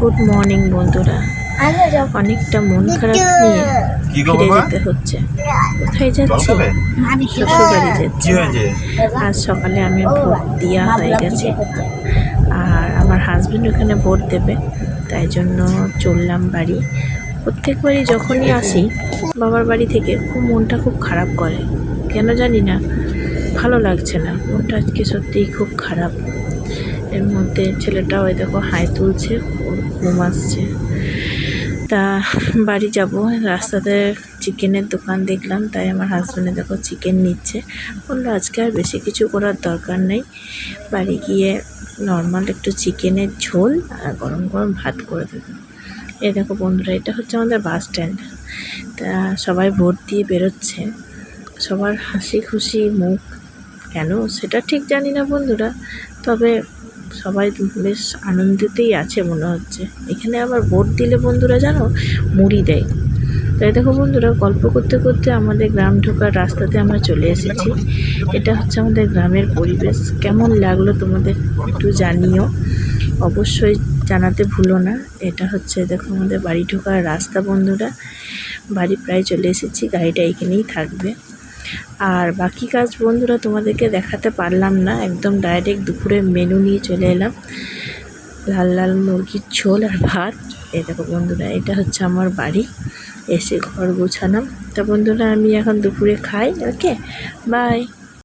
Good morning বন্ধুরা। অনেকটা মন খারাপ নিয়ে ফিরে যেতে হচ্ছে। কোথায় যাচ্ছি? খাবে? শ্বশুর বাড়ি কি যাচ্ছি আজ সকালে আমি ভোট দেওয়া হয়ে গেছে। আর আমার হাজবেন্ড ওখানে ভোট দেবে তাই জন্য চললাম বাড়ি। প্রত্যেকবারই যখনই আসি বাবার বাড়ি থেকে খুব মনটা খুব খারাপ করে। কেন জানি না ভালো লাগছে না। মনটা আজকে সত্যিই খুব খারাপ। এর মধ্যে ছেলেটা ওই দেখো হাই তুলছে ঘুম আসছে। তা বাড়ি যাব, রাস্তাতে চিকেনের দোকান দেখলাম, তাই আমার হাজব্যান্ডে দেখো চিকেন নিচ্ছে। বলল, আজকে আর বেশি কিছু করার দরকার নেই। বাড়ি গিয়ে নর্মাল একটু চিকেনের ঝোল আর গরম গরম ভাত করে দেবে। এ দেখো বন্ধুরা, এটা হচ্ছে আমাদের বাস স্ট্যান্ড তা সবাই ভোট দিয়ে বেরোচ্ছে। সবার হাসি খুশি মুখ। কেন? সেটা ঠিক জানি না বন্ধুরা। তবে সবাই বেশ আনন্দিতেই আছে মনে হচ্ছে। এখানে আবার ভোট দিলে বন্ধুরা জানো, মুড়ি দেয়। তাই দেখো বন্ধুরা, গল্প করতে করতে আমাদের গ্রাম ঢোকার রাস্তাতে আমরা চলে এসেছি। এটা হচ্ছে আমাদের গ্রামের পরিবেশ। কেমন লাগল তোমাদের একটু জানিও। অবশ্যই জানাতে ভুলো না। এটা হচ্ছে দেখো আমাদের বাড়ি ঢোকার রাস্তা বন্ধুরা। বাড়ি প্রায় চলে এসেছি, গাড়িটা এখানেই থাকবে। আর বাকি কাজ বন্ধুরা তোমাদেরকে দেখাতে পারলাম না, একদম ডাইরেক্ট দুপুরে মেনু নিয়ে চলে এলাম। লাল লাল মুরগির ঝোল আর ভাত। এই দেখো বন্ধুরা, এটা হচ্ছে আমার বাড়ি। এসে ঘর গোছালাম। তা বন্ধুরা, আমি এখন দুপুরে খাই, ওকে? বাই